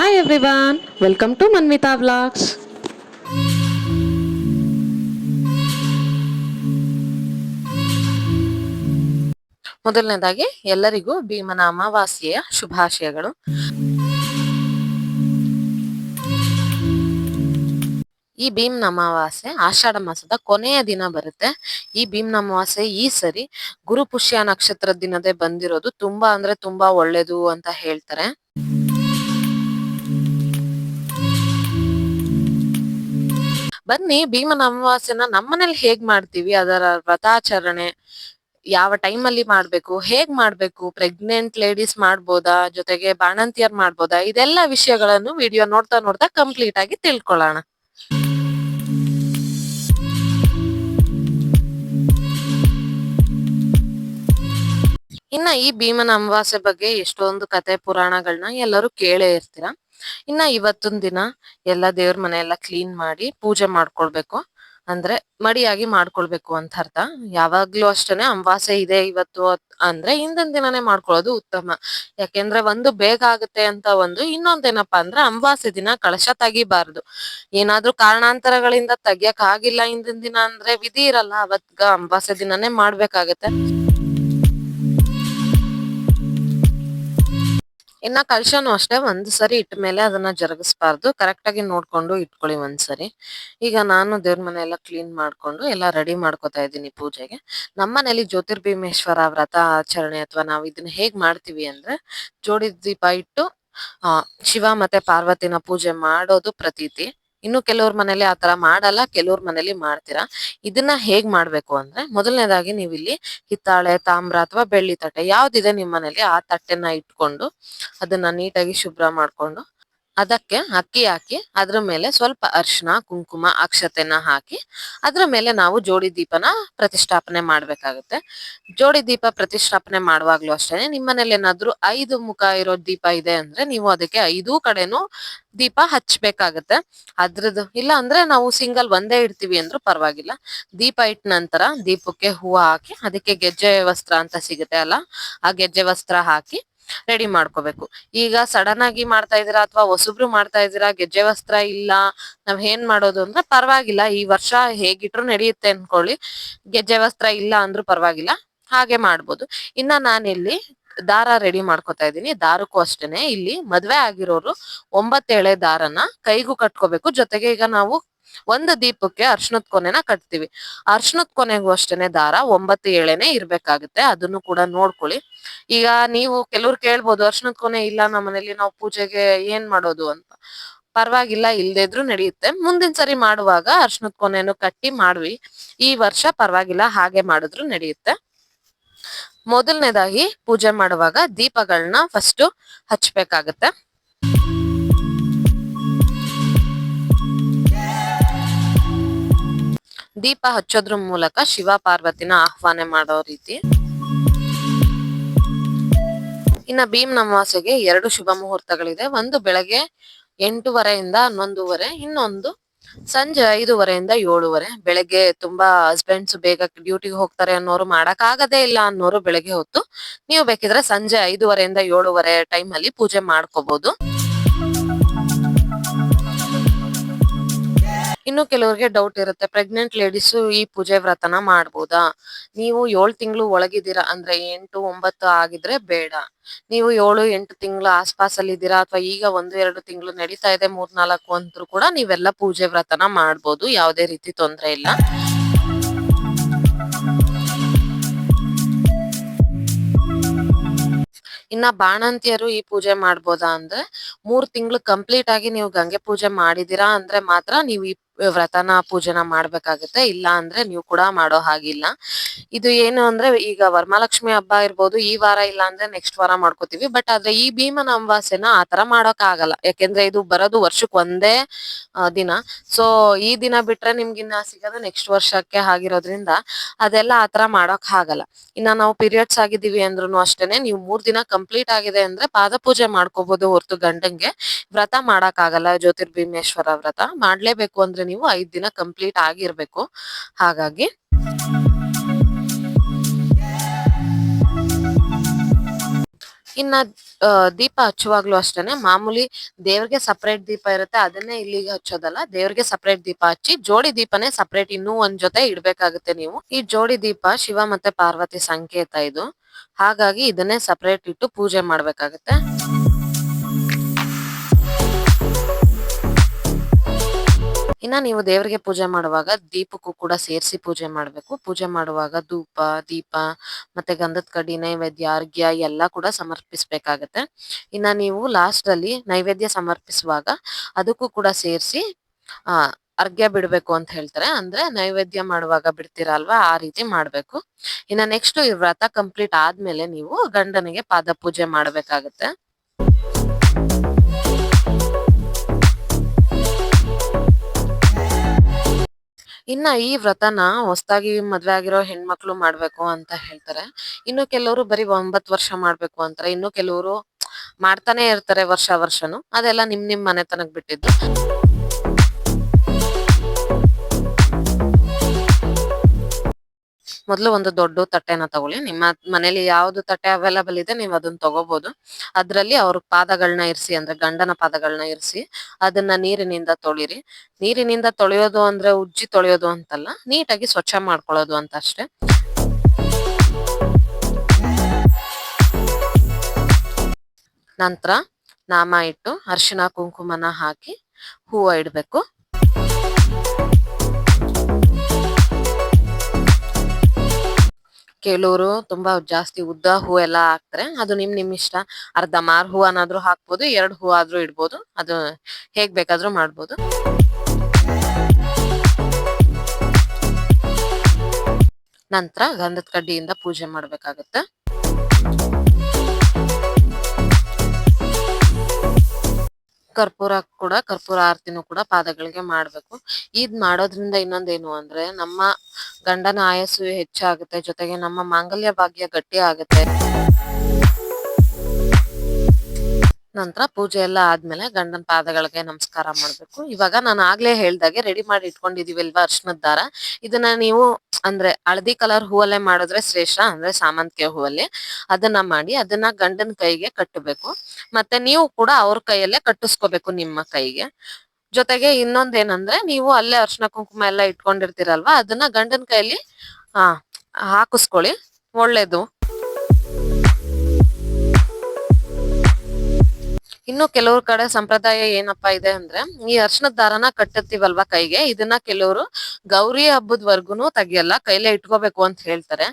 Hi everyone welcome to Manvitha vlogs ಮೊದಲನೇದಾಗಿ ಎಲ್ಲರಿಗೂ ಭೀಮನ ಅಮಾವಾಸ್ಯೆಯ ಶುಭಾಶಯಗಳು. ಈ ಭೀಮ್ನ ಅಮಾವಾಸ್ಯೆ ಆಷಾಢ ಮಾಸದ ಕೊನೆಯ ದಿನ ಬರುತ್ತೆ. ಈ ಭೀಮ್ನ ಅಮಾವಾಸ್ಯೆ ಈ ಸರಿ ಗುರು ಪುಷ್ಯ ನಕ್ಷತ್ರದ ದಿನದೇ ಬಂದಿರೋದು ತುಂಬಾ ಅಂದ್ರೆ ತುಂಬಾ ಒಳ್ಳೇದು ಅಂತ ಹೇಳ್ತಾರೆ. ಬನ್ನಿ ಭೀಮನ ಅಮಾವಾಸ್ಯೆನ ನಮ್ಮನೇಲಿ ಹೇಗ್ ಮಾಡ್ತೀವಿ? ಅದರ ವ್ರತಾಚರಣೆ ಯಾವ ಟೈಮ್ ಅಲ್ಲಿ ಮಾಡ್ಬೇಕು? ಹೇಗ್ ಮಾಡ್ಬೇಕು? ಪ್ರೆಗ್ನೆಂಟ್ ಲೇಡೀಸ್ ಮಾಡ್ಬೋದಾ? ಜೊತೆಗೆ ಬಾಣಂತಿಯರ್ ಮಾಡ್ಬೋದಾ? ಇದೆಲ್ಲ ವಿಷಯಗಳನ್ನು ವಿಡಿಯೋ ನೋಡ್ತಾ ನೋಡ್ತಾ ಕಂಪ್ಲೀಟ್ ಆಗಿ ತಿಳ್ಕೊಳ್ಳೋಣ. ಈ ಭೀಮನ ಅಮಾವಾಸ್ಯೆ ಬಗ್ಗೆ ಎಷ್ಟೊಂದು ಕತೆ ಪುರಾಣಗಳನ್ನ ಎಲ್ಲರೂ ಕೇಳೇ ಇರ್ತೀರ. ಇನ್ನ ಇವತ್ತೊಂದು ದಿನ ಎಲ್ಲ ದೇವ್ರ ಮನೆ ಎಲ್ಲ ಕ್ಲೀನ್ ಮಾಡಿ ಪೂಜೆ ಮಾಡ್ಕೊಳ್ಬೇಕು. ಅಂದ್ರೆ ಮಡಿಯಾಗಿ ಮಾಡ್ಕೊಳ್ಬೇಕು ಅಂತ ಅರ್ಥ. ಯಾವಾಗ್ಲೂ ಅಷ್ಟೇನೆ ಅಮಾವಾಸ್ಯೆ ಇದೆ ಇವತ್ತು ಅಂದ್ರೆ ಹಿಂದಿನ ದಿನನೇ ಮಾಡ್ಕೊಳ್ಳೋದು ಉತ್ತಮ. ಯಾಕೆಂದ್ರೆ ಒಂದು ಬೇಗ ಆಗುತ್ತೆ ಅಂತ ಒಂದು ಇನ್ನೊಂದೇನಪ್ಪಾ ಅಂದ್ರೆ ಅಮಾವಾಸ್ಯೆ ದಿನ ಕಳಶ ತೆಗಿಬಾರ್ದು. ಏನಾದ್ರೂ ಕಾರಣಾಂತರಗಳಿಂದ ತೆಗಿಯಕ್ ಆಗಿಲ್ಲ ಹಿಂದಿನ ದಿನ ಅಂದ್ರೆ ವಿಧಿ ಇರಲ್ಲ. ಅವತ್ಗ ಅಮಾವಾಸ್ಯೆ ದಿನನೇ ಮಾಡ್ಬೇಕಾಗತ್ತೆ. ಇನ್ನ ಕಳಶನು ಅಷ್ಟೇ, ಒಂದ್ ಸರಿ ಇಟ್ಟ ಮೇಲೆ ಅದನ್ನ ಜರುಗಿಸ್ಬಾರ್ದು. ಕರೆಕ್ಟ್ ಆಗಿ ನೋಡ್ಕೊಂಡು ಇಟ್ಕೊಳ್ಳಿ ಒಂದ್ಸರಿ ಈಗ ನಾನು ದೇವ್ರ ಮನೆ ಎಲ್ಲ ಕ್ಲೀನ್ ಮಾಡ್ಕೊಂಡು ಎಲ್ಲ ರೆಡಿ ಮಾಡ್ಕೊತಾ ಇದ್ದೀನಿ ಪೂಜೆಗೆ. ನಮ್ಮನೇಲಿ ಜ್ಯೋತಿರ್ಭೀಮೇಶ್ವರ ವ್ರತ ಆಚರಣೆ ಅಥವಾ ನಾವು ಇದನ್ನ ಹೇಗ್ ಮಾಡ್ತೀವಿ ಅಂದ್ರೆ ಜೋಡಿ ದೀಪ ಇಟ್ಟು, ಆ, ಶಿವ ಮತ್ತೆ ಪಾರ್ವತಿನ ಪೂಜೆ ಮಾಡೋದು ಪ್ರತೀತಿ. ಇನ್ನು ಕೆಲವ್ರ ಮನೇಲಿ ತರ ಮಾಡಲ್ಲ, ಕೆಲವ್ರ ಮನೇಲಿ ಮಾಡ್ತೀರಾ? ಇದನ್ನ ಹೇಗ್ ಮಾಡ್ಬೇಕು ಅಂದ್ರೆ, ಮೊದಲನೇದಾಗಿ ನೀವು ಇಲ್ಲಿ ಹಿತ್ತಾಳೆ, ತಾಮ್ರ ಅಥವಾ ಬೆಳ್ಳಿ ತಟ್ಟೆ ಯಾವ್ದಿದೆ ನಿಮ್ ಮನೇಲಿ ಆ ತಟ್ಟೆನ ಇಟ್ಕೊಂಡು ಅದನ್ನ ನೀಟಾಗಿ ಶುಭ್ರ ಮಾಡ್ಕೊಂಡು ಅದಕ್ಕೆ ಅಕ್ಕಿ ಹಾಕಿ ಅದ್ರ ಮೇಲೆ ಸ್ವಲ್ಪ ಅರಿಶಿನ ಕುಂಕುಮ, ಅಕ್ಷತೆನ ಹಾಕಿ ಅದ್ರ ಮೇಲೆ ನಾವು ಜೋಡಿ ದೀಪನ ಪ್ರತಿಷ್ಠಾಪನೆ ಮಾಡ್ಬೇಕಾಗುತ್ತೆ. ಜೋಡಿ ದೀಪ ಪ್ರತಿಷ್ಠಾಪನೆ ಮಾಡುವಾಗ್ಲೂ ಅಷ್ಟೇನೆ ನಿಮ್ಮನೇಲಿ ಏನಾದ್ರೂ ಐದು ಮುಖ ಇರೋ ದೀಪ ಇದೆ ಅಂದ್ರೆ ನೀವು ಅದಕ್ಕೆ ಐದೂ ಕಡೆನೂ ದೀಪ ಹಚ್ಬೇಕಾಗತ್ತೆ ಅದ್ರದ್ದು ಇಲ್ಲ ಅಂದ್ರೆ ನಾವು ಸಿಂಗಲ್ ಒಂದೇ ಇಡ್ತೀವಿ ಅಂದ್ರೂ ಪರವಾಗಿಲ್ಲ. ದೀಪ ಇಟ್ಟ ನಂತರ ದೀಪಕ್ಕೆ ಹೂವು ಹಾಕಿ ಅದಕ್ಕೆ ಗೆಜ್ಜೆ ವಸ್ತ್ರ ಅಂತ ಸಿಗುತ್ತೆ ಅಲ್ಲ? ಆ ಗೆಜ್ಜೆ ವಸ್ತ್ರ ಹಾಕಿ ರೆಡಿ ಮಾಡ್ಕೋಬೇಕು. ಈಗ ಸಡನ್ ಆಗಿ ಮಾಡ್ತಾ ಇದೀರಾ ಅಥವಾ ಹೊಸಬ್ರು ಮಾಡ್ತಾ ಇದೀರಾ ಗೆಜ್ಜೆ ವಸ್ತ್ರ ಇಲ್ಲ, ನಾವ್ ಏನ್ ಮಾಡೋದು ಅಂದ್ರೆ ಪರವಾಗಿಲ್ಲ, ಈ ವರ್ಷ ಹೇಗಿಟ್ರು ನಡೆಯುತ್ತೆ ಅನ್ಕೊಳ್ಳಿ. ಗೆಜ್ಜೆ ವಸ್ತ್ರ ಇಲ್ಲ ಅಂದ್ರೂ ಪರವಾಗಿಲ್ಲ, ಹಾಗೆ ಮಾಡ್ಬೋದು. ಇನ್ನ ನಾನಿಲ್ಲಿ ದಾರ ರೆಡಿ ಮಾಡ್ಕೊತಾ ಇದ್ದೀನಿ, ದಾರಕ್ಕೂ ಅಷ್ಟೇನೆ. ಇಲ್ಲಿ ಮದ್ವೆ ಆಗಿರೋರು ಒಂಬತ್ತೇಳೆ ದಾರನ ಕೈಗೂ ಕಟ್ಕೋಬೇಕು. ಜೊತೆಗೆ ಈಗ ನಾವು ಒಂದು ದೀಪಕ್ಕೆ ಅರ್ಶನದ ಕೊನೆನ ಕಟ್ತೀವಿ. ಅರ್ಶನದ ಕೊನೆಗೂ ಅಷ್ಟೇನೆ ದಾರ, ಒಂಬತ್ತು ಏಳೆನೆ ಇರ್ಬೇಕಾಗುತ್ತೆ, ಅದನ್ನು ಕೂಡ ನೋಡ್ಕೊಳ್ಳಿ. ಈಗ ನೀವು ಕೆಲವ್ರು ಕೇಳ್ಬೋದು, ಅರ್ಶನದ ಕೊನೆ ಇಲ್ಲ, ನಮ್ಮ ಮನೇಲಿ ನಾವು ಪೂಜೆಗೆ ಏನ್ ಮಾಡೋದು ಅಂತ. ಪರವಾಗಿಲ್ಲ, ಇಲ್ದೇ ಇದ್ರು ನಡೆಯುತ್ತೆ. ಮುಂದಿನ ಸರಿ ಮಾಡುವಾಗ ಅರ್ಶನದ ಕೊನೆಯನ್ನು ಕಟ್ಟಿ ಮಾಡ್ವಿ. ಈ ವರ್ಷ ಪರವಾಗಿಲ್ಲ, ಹಾಗೆ ಮಾಡಿದ್ರು ನಡೆಯುತ್ತೆ. ಮೊದಲನೇದಾಗಿ ಪೂಜೆ ಮಾಡುವಾಗ ದೀಪಗಳನ್ನ ಫಸ್ಟ್ ಹಚ್ಬೇಕಾಗತ್ತೆ. ದೀಪ ಹಚ್ಚೋದ್ರ ಮೂಲಕ ಶಿವ ಪಾರ್ವತಿನ ಆಹ್ವಾನ ಮಾಡೋ ರೀತಿ. ಇನ್ನ ಭೀಮ್ ನಮಾಸೆಗೆ ಎರಡು ಶುಭ ಮುಹೂರ್ತಗಳಿದೆ. ಒಂದು ಬೆಳಗ್ಗೆ ಎಂಟೂವರೆಯಿಂದ ಹನ್ನೊಂದುವರೆ, ಇನ್ನೊಂದು ಸಂಜೆ ಐದೂವರೆಯಿಂದ ಏಳುವರೆ. ಬೆಳಗ್ಗೆ ತುಂಬಾ ಹಸ್ಬೆಂಡ್ಸ್ ಬೇಗ ಡ್ಯೂಟಿಗೆ ಹೋಗ್ತಾರೆ ಅನ್ನೋರು ಮಾಡಕ್ ಆಗದೇ ಇಲ್ಲ ಅನ್ನೋರು ಬೆಳಗ್ಗೆ ಹೊತ್ತು. ನೀವು ಬೇಕಿದ್ರೆ ಸಂಜೆ ಐದೂವರೆಯಿಂದ ಏಳುವರೆ ಟೈಮ್ ಅಲ್ಲಿ ಪೂಜೆ ಮಾಡ್ಕೋಬಹುದು ಇನ್ನು ಕೆಲವರಿಗೆ ಡೌಟ್ ಇರುತ್ತೆ. ಪ್ರೆಗ್ನೆಂಟ್ ಲೇಡೀಸ್ ಈ ಪೂಜೆ ವ್ರತನ ಮಾಡ್ಬೋದಾ? ನೀವು ಏಳು ತಿಂಗಳು ಒಳಗಿದ್ದೀರಾ ಅಂದ್ರೆ ಎಂಟು, ಒಂಬತ್ತು ಆಗಿದ್ರೆ ಬೇಡ. ನೀವು ಏಳು, ಎಂಟು ತಿಂಗಳು ಆಸ್ಪಾಸಲ್ಲಿ ಇದ್ದೀರಾ ಅಥವಾ ಈಗ ಒಂದು, ಎರಡು ತಿಂಗಳು ನಡೀತಾ ಇದೆ ಮೂರ್ನಾಲ್ಕು ಅಂದ್ರೂ ಕೂಡ ನೀವೆಲ್ಲ ಪೂಜೆ ವ್ರತನ ಮಾಡ್ಬೋದು. ಯಾವುದೇ ರೀತಿ ತೊಂದ್ರೆ ಇಲ್ಲ. ಇನ್ನ ಬಾಣಂತಿಯರು ಈ ಪೂಜೆ ಮಾಡ್ಬೋದಾ ಅಂದ್ರೆ ಮೂರ್ ತಿಂಗಳು ಕಂಪ್ಲೀಟ್ ಆಗಿ ನೀವು ಗಂಗೆ ಪೂಜೆ ಮಾಡಿದೀರಾ ಅಂದ್ರೆ ಮಾತ್ರ ನೀವು ಈ ವ್ರತನ ಪೂಜೆನ ಮಾಡ್ಬೇಕಾಗತ್ತೆ. ಇಲ್ಲ ಅಂದ್ರೆ ನೀವು ಕೂಡ ಮಾಡೋ ಹಾಗಿಲ್ಲ. ಇದು ಏನು ಅಂದ್ರೆ ಈಗ ವರಮಹಾಲಕ್ಷ್ಮಿ ಹಬ್ಬ ಇರ್ಬೋದು, ಈ ವಾರ ಇಲ್ಲ ಅಂದ್ರೆ ನೆಕ್ಸ್ಟ್ ವಾರ ಮಾಡ್ಕೋತೀವಿ. ಬಟ್ ಆದ್ರೆ ಈ ಭೀಮನ ಅಮಾವಾಸ್ಯನ ಆತರ ಮಾಡೋಕ್ ಆಗಲ್ಲ. ಯಾಕೆಂದ್ರೆ ಇದು ಬರೋದು ವರ್ಷಕ್ ಒಂದೇ ದಿನ. ಸೊ ಈ ದಿನ ಬಿಟ್ರೆ ನಿಮ್ಗಿನ್ನ ಸಿಗೋದು ನೆಕ್ಸ್ಟ್ ವರ್ಷಕ್ಕೆ ಆಗಿರೋದ್ರಿಂದ ಅದೆಲ್ಲ ಆತರ ಮಾಡೋಕ್ ಆಗಲ್ಲ. ಇನ್ನ ನಾವು ಪೀರಿಯಡ್ಸ್ ಆಗಿದ್ದೀವಿ ಅಂದ್ರೂ ಅಷ್ಟೇನೆ, ನೀವು ಮೂರ್ ದಿನ ಕಂಪ್ಲೀಟ್ ಆಗಿದೆ ಅಂದ್ರೆ ಪಾದ ಪೂಜೆ ಮಾಡ್ಕೋಬಹುದು ಹೊರತು ಗಂಡಂಗೆ. ವ್ರತ ಮಾಡಕ್ ಆಗಲ್ಲ ಜ್ಯೋತಿರ್ಭೀಮೇಶ್ವರ ವ್ರತ. ಮಾಡ್ಲೇಬೇಕು ಅಂದ್ರೆ ನೀವು ಐದ್ ದಿನ ಕಂಪ್ಲೀಟ್ ಆಗಿರ್ಬೇಕು. ಹಾಗಾಗಿ ಇನ್ನ ದೀಪ ಹಚ್ಚುವಾಗ್ಲೂ ಅಷ್ಟೇನೆ. ಮಾಮೂಲಿ ದೇವ್ರಿಗೆ ಸಪರೇಟ್ ದೀಪ ಇರುತ್ತೆ. ಅದನ್ನೇ ಇಲ್ಲಿಗೆ ಹಚ್ಚೋದಲ್ಲ. ದೇವ್ರಿಗೆ ಸಪರೇಟ್ ದೀಪ ಹಚ್ಚಿ, ಜೋಡಿ ದೀಪನೇ ಸಪರೇಟ್ ಇನ್ನೂ ಒಂದ್ ಜೊತೆ ಇಡ್ಬೇಕಾಗುತ್ತೆ ನೀವು. ಈ ಜೋಡಿ ದೀಪ ಶಿವ ಮತ್ತೆ ಪಾರ್ವತಿ ಸಂಕೇತ ಇದು. ಹಾಗಾಗಿ ಇದನ್ನೇ ಸಪರೇಟ್ ಇಟ್ಟು ಪೂಜೆ ಮಾಡ್ಬೇಕಾಗತ್ತೆ. ಇನ್ನ ನೀವು ದೇವರಿಗೆ ಪೂಜೆ ಮಾಡುವಾಗ ದೀಪಕ್ಕೂ ಕೂಡ ಸೇರಿಸಿ ಪೂಜೆ ಮಾಡ್ಬೇಕು. ಪೂಜೆ ಮಾಡುವಾಗ ಧೂಪ, ದೀಪ, ಮತ್ತೆ ಗಂಧದ ಕಡ್ಡಿ, ನೈವೇದ್ಯ ಅರ್ಘ್ಯ ಎಲ್ಲ ಕೂಡ ಸಮರ್ಪಿಸ್ಬೇಕಾಗತ್ತೆ. ಇನ್ನ ನೀವು ಲಾಸ್ಟ್ ಅಲ್ಲಿ ನೈವೇದ್ಯ ಸಮರ್ಪಿಸುವಾಗ ಅದಕ್ಕೂ ಕೂಡ ಸೇರಿಸಿ, ಆ ಅರ್ಘ್ಯ ಬಿಡ್ಬೇಕು ಅಂತ ಹೇಳ್ತಾರೆ. ಅಂದ್ರೆ ನೈವೇದ್ಯ ಮಾಡುವಾಗ ಬಿಡ್ತೀರಲ್ವಾ ಆ ರೀತಿ ಮಾಡ್ಬೇಕು. ಇನ್ನ ನೆಕ್ಸ್ಟ್ ವ್ರತ ಕಂಪ್ಲೀಟ್ ಆದ್ಮೇಲೆ ನೀವು ಗಂಡನಿಗೆ ಪಾದ ಪೂಜೆ ಮಾಡ್ಬೇಕಾಗತ್ತೆ. ಇನ್ನ ಈ ವ್ರತನ ಹೊಸದಾಗಿ ಮದ್ವೆ ಆಗಿರೋ ಹೆಣ್ಮಕ್ಳು ಮಾಡ್ಬೇಕು ಅಂತ ಹೇಳ್ತಾರೆ. ಇನ್ನು ಕೆಲವರು ಬರೀ ಒಂಬತ್ ವರ್ಷ ಮಾಡ್ಬೇಕು ಅಂತಾರೆ. ಇನ್ನು ಕೆಲವರು ಮಾಡ್ತಾನೆ ಇರ್ತಾರೆ ವರ್ಷ ವರ್ಷನು. ಅದೆಲ್ಲ ನಿಮ್ ನಿಮ್ ಮನೆತನಕ್ ಬಿಟ್ಟಿದ್ದು. ಮೊದಲು ಒಂದು ದೊಡ್ಡ ತಟ್ಟೆನ ತಗೊಳ್ಳಿ. ನಿಮ್ಮ ಮನೇಲಿ ಯಾವ್ದು ತಟ್ಟೆ ಅವೈಲಬಲ್ ಇದೆ ನೀವು ಅದನ್ನ ತಗೋಬಹುದು ಅದರಲ್ಲಿ ಅವ್ರ ಪಾದಗಳನ್ನ ಇರಿಸಿ, ಅಂದ್ರೆ ಗಂಡನ ಪಾದಗಳನ್ನ ಇರಿಸಿ, ಅದನ್ನ ನೀರಿನಿಂದ ತೊಳಿರಿ. ನೀರಿನಿಂದ ತೊಳೆಯೋದು ಅಂದ್ರೆ ಉಜ್ಜಿ ತೊಳೆಯೋದು ಅಂತಲ್ಲ, ನೀಟಾಗಿ ಸ್ವಚ್ಛ ಮಾಡ್ಕೊಳ್ಳೋದು ಅಂತ ಅಷ್ಟೇ. ನಂತರ ನಾಮ ಇಟ್ಟು ಅರ್ಶಿನ ಕುಂಕುಮನ ಹಾಕಿ ಹೂವ ಇಡ್ಬೇಕು. ಕೆಲವರು ತುಂಬಾ ಜಾಸ್ತಿ ಉದ್ದ ಹೂ ಎಲ್ಲ ಹಾಕ್ತಾರೆ. ಅದು ನಿಮ್ ನಿಮ್ ಇಷ್ಟ. ಅರ್ಧ ಮಾರ್ ಹೂವನಾದ್ರೂ ಹಾಕ್ಬೋದು, ಎರಡು ಹೂ ಆದ್ರೂ ಇಡ್ಬೋದು. ಅದು ಹೇಗ್ ಬೇಕಾದ್ರೂ ಮಾಡ್ಬೋದು. ನಂತರ ಗಂಧದ ಕಡ್ಡಿಯಿಂದ ಪೂಜೆ ಮಾಡ್ಬೇಕಾಗತ್ತೆ. ಕರ್ಪೂರ ಕೂಡ, ಕರ್ಪೂರ ಆರತಿನೂ ಕೂಡ ಪಾದಗಳಿಗೆ ಮಾಡ್ಬೇಕು. ಇದ್ ಮಾಡೋದ್ರಿಂದ ಇನ್ನೊಂದೇನು ಅಂದ್ರೆ ನಮ್ಮ ಗಂಡನ ಆಯಸ್ಸು ಹೆಚ್ಚಾಗುತ್ತೆ, ಜೊತೆಗೆ ನಮ್ಮ ಮಾಂಗಲ್ಯ ಭಾಗ್ಯ ಗಟ್ಟಿ ಆಗುತ್ತೆ. ನಂತರ ಪೂಜೆ ಎಲ್ಲ ಆದ್ಮೇಲೆ ಗಂಡನ ಪಾದಗಳಿಗೆ ನಮಸ್ಕಾರ ಮಾಡ್ಬೇಕು. ಇವಾಗ ನಾನು ಆಗ್ಲೇ ಹೇಳ್ದಾಗೆ ರೆಡಿ ಮಾಡಿ ಇಟ್ಕೊಂಡಿದೀವಲ್ವಾ ಅರ್ಶನದ ದಾರ. ಇದನ್ನ ನೀವು ಅಂದ್ರೆ ಹಳದಿ ಕಲರ್ ಹೂವಲ್ಲೇ ಮಾಡಿದ್ರೆ ಶ್ರೇಷ್ಠ, ಅಂದ್ರೆ ಸಾಮಂತಿಗೆ ಹೂವಲ್ಲಿ. ಅದನ್ನ ಮಾಡಿ ಅದನ್ನ ಗಂಡನ ಕೈಗೆ ಕಟ್ಟಬೇಕು. ಮತ್ತೆ ನೀವು ಕೂಡ ಅವ್ರ ಕೈಯಲ್ಲೇ ಕಟ್ಟಿಸ್ಕೋಬೇಕು ನಿಮ್ಮ ಕೈಗೆ. ಜೊತೆಗೆ ಇನ್ನೊಂದೇನಂದ್ರೆ ನೀವು ಅಲ್ಲೇ ಅರ್ಶನ ಕುಂಕುಮ ಎಲ್ಲ ಇಟ್ಕೊಂಡಿರ್ತೀರಲ್ವಾ, ಅದನ್ನ ಗಂಡನ ಕೈಯಲ್ಲಿ ಹಾ ಹಾಕಿಸ್ಕೊಳ್ಳಿ. ಒಳ್ಳೇದು. ಇನ್ನು ಕೆಲವ್ರ ಕಡೆ ಸಂಪ್ರದಾಯ ಏನಪ್ಪಾ ಇದೆ ಅಂದ್ರೆ, ಈ ಅರ್ಶನದ ದಾರನ ಕಟ್ಟತ್ತೀವಲ್ವಾ ಕೈಗೆ? ಇದನ್ನ ಕೆಲವರು ಗೌರಿ ಹಬ್ಬದವರ್ಗುನು ತೆಗಿಯಲ್ಲ, ಕೈಲೇ ಇಟ್ಕೋಬೇಕು ಅಂತ ಹೇಳ್ತಾರೆ.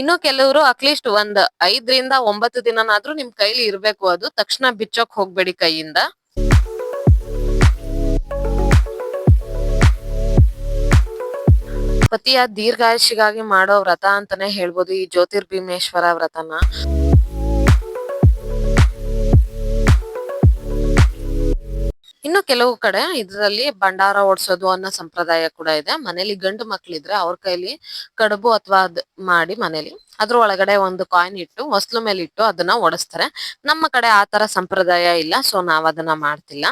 ಇನ್ನು ಕೆಲವರು ಅಟ್ಲೀಸ್ಟ್ ಒಂದ್ ಐದರಿಂದ ಒಂಬತ್ತು ದಿನನಾದ್ರೂ ನಿಮ್ ಕೈಲಿ ಇರ್ಬೇಕು ಅದು, ತಕ್ಷಣ ಬಿಚ್ಚೋಕ್ ಹೋಗ್ಬೇಡಿ ಕೈಯಿಂದ. ಪತಿಯ ದೀರ್ಘಾಯುಷಿಗಾಗಿ ಮಾಡೋ ವ್ರತ ಅಂತಾನೆ ಹೇಳ್ಬೋದು, ಈ ಜ್ಯೋತಿರ್ಭೀಮೇಶ್ವರ ವ್ರತನ. ಇನ್ನು ಕೆಲವು ಕಡೆ ಇದರಲ್ಲಿ ಭಂಡಾರ ಓಡಿಸೋದು ಅನ್ನೋ ಸಂಪ್ರದಾಯ ಕೂಡ ಇದೆ. ಮನೇಲಿ ಗಂಡು ಮಕ್ಳಿದ್ರೆ ಅವ್ರ ಕೈಲಿ ಕಡುಬು ಅಥವಾ ಅದ್ ಮಾಡಿ ಮನೇಲಿ ಅದ್ರ ಒಳಗಡೆ ಒಂದು ಕಾಯಿನ್ ಇಟ್ಟು, ಹೊಸ್ಲು ಮೇಲೆ ಇಟ್ಟು ಅದನ್ನ ಓಡಿಸ್ತಾರೆ ನಮ್ಮ ಕಡೆ ಆ ತರ ಸಂಪ್ರದಾಯ ಇಲ್ಲ ಸೊ ನಾವ್ ಅದನ್ನ ಮಾಡ್ತಿಲ್ಲ.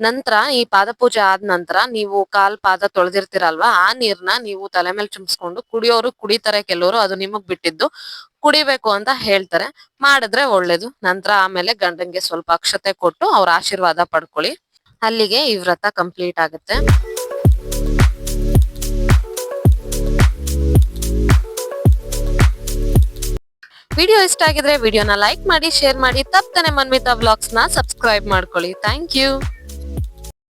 ನಂತರ ಈ ಪಾದ ಪೂಜೆ ಆದ ನಂತರ ನೀವು ಕಾಲ್ ಪಾದ ತೊಳೆದಿರ್ತೀರಲ್ವಾ, ಆ ನೀರ್ನ ನೀವು ತಲೆ ಮೇಲೆ ಚುಮ್ಸ್ಕೊಂಡು ಕುಡಿಯೋರು ಕುಡಿತಾರೆ ಕೆಲವರು, ಅದು ನಿಮಗ್ ಬಿಟ್ಟಿದ್ದು ಕುಡಿಬೇಕು ಅಂತ ಹೇಳ್ತಾರೆ. ಮಾಡಿದ್ರೆ ಒಳ್ಳೇದು. ನಂತರ ಆಮೇಲೆ ಗಂಡಂಗೆ ಸ್ವಲ್ಪ ಅಕ್ಷತೆ ಕೊಟ್ಟು ಅವ್ರ ಆಶೀರ್ವಾದ ಪಡ್ಕೊಳ್ಳಿ. ಅಲ್ಲಿಗೆ ಈ ವ್ರತ ಕಂಪ್ಲೀಟ್ ಆಗುತ್ತೆ. ವಿಡಿಯೋ ಇಷ್ಟ ಆಗಿದ್ರೆ ವಿಡಿಯೋನ ಲೈಕ್ ಮಾಡಿ ಶೇರ್ ಮಾಡಿ ತಪ್ಪನೆ ಮನ್ವಿತಾ ವ್ಲಾಗ್ಸ್ನ ಸಬ್ಸ್ಕ್ರೈಬ್ ಮಾಡ್ಕೊಳ್ಳಿ. Thank you